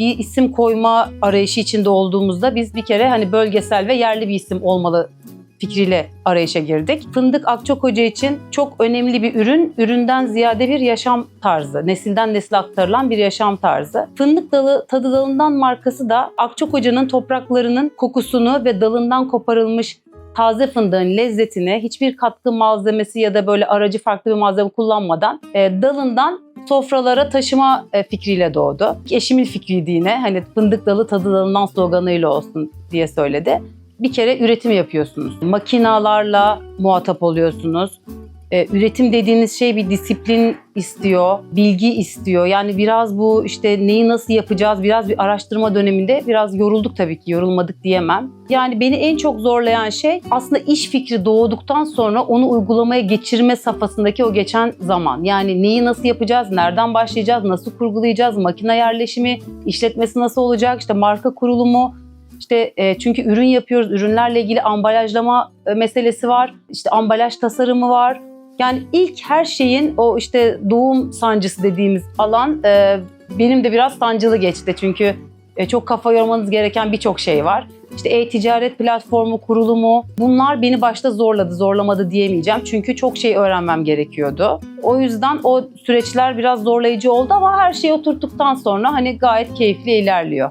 bir isim koyma arayışı içinde olduğumuzda biz bir kere hani bölgesel ve yerli bir isim olmalı fikriyle arayışa girdik. Fındık Akçakoca için çok önemli bir ürün. Üründen ziyade bir yaşam tarzı. Nesilden nesile aktarılan bir yaşam tarzı. Fındık dalı tadı dalından markası da Akçakoca'nın topraklarının kokusunu ve dalından koparılmış taze fındığın lezzetini hiçbir katkı malzemesi ya da böyle aracı farklı bir malzeme kullanmadan e, dalından sofralara taşıma e, fikriyle doğdu. Eşimin fikriydi yine. Hani fındık dalı tadı dalından sloganıyla olsun diye söyledi. Bir kere üretim yapıyorsunuz. Makinalarla muhatap oluyorsunuz. E, üretim dediğiniz şey bir disiplin istiyor, bilgi istiyor. Yani biraz bu işte neyi nasıl yapacağız biraz bir araştırma döneminde biraz yorulduk tabii ki yorulmadık diyemem. Yani beni en çok zorlayan şey aslında iş fikri doğduktan sonra onu uygulamaya geçirme safhasındaki o geçen zaman. Yani neyi nasıl yapacağız, nereden başlayacağız, nasıl kurgulayacağız, makine yerleşimi, işletmesi nasıl olacak, işte marka kurulumu, işte e, çünkü ürün yapıyoruz, ürünlerle ilgili ambalajlama e, meselesi var, işte ambalaj tasarımı var. Yani ilk her şeyin o işte doğum sancısı dediğimiz alan e, benim de biraz sancılı geçti. Çünkü e, çok kafa yormanız gereken birçok şey var. İşte e-ticaret platformu kurulumu bunlar beni başta zorladı, zorlamadı diyemeyeceğim. Çünkü çok şey öğrenmem gerekiyordu. O yüzden o süreçler biraz zorlayıcı oldu ama her şeyi oturttuktan sonra hani gayet keyifli ilerliyor.